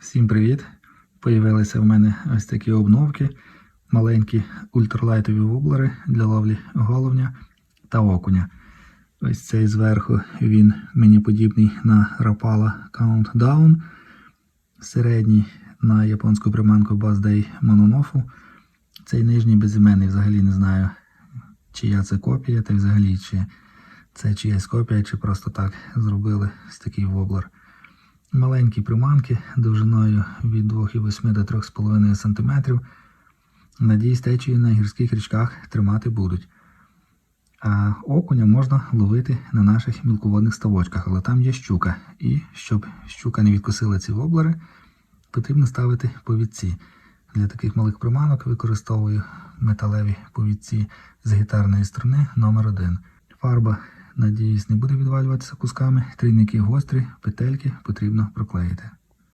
Всім привіт! Появилися в мене ось такі обновки, маленькі ультралайтові вублери для ловлі головня та окуня. Ось цей зверху він мені подібний на Rapala Countdown, середній на японську приманку Bass Day Mononofu. Цей нижній безіменний взагалі не знаю, чия це копія, та взагалі чи це чиясь копія, чи просто так зробили ось такий воблер. Маленькі приманки довжиною від 2,8 до 3,5 см. Надіюсь, течії на гірських річках тримати будуть. А окуня можна ловити на наших мілководних ставочках, але там є щука. І щоб щука не відкусила ці воблери, потрібно ставити повідці. Для таких малих приманок використовую металеві повідці з гітарної струни номер 1 Фарба, надіюсь, не буде відвалюватися кусками. Трійники гострі, петельки потрібно проклеїти.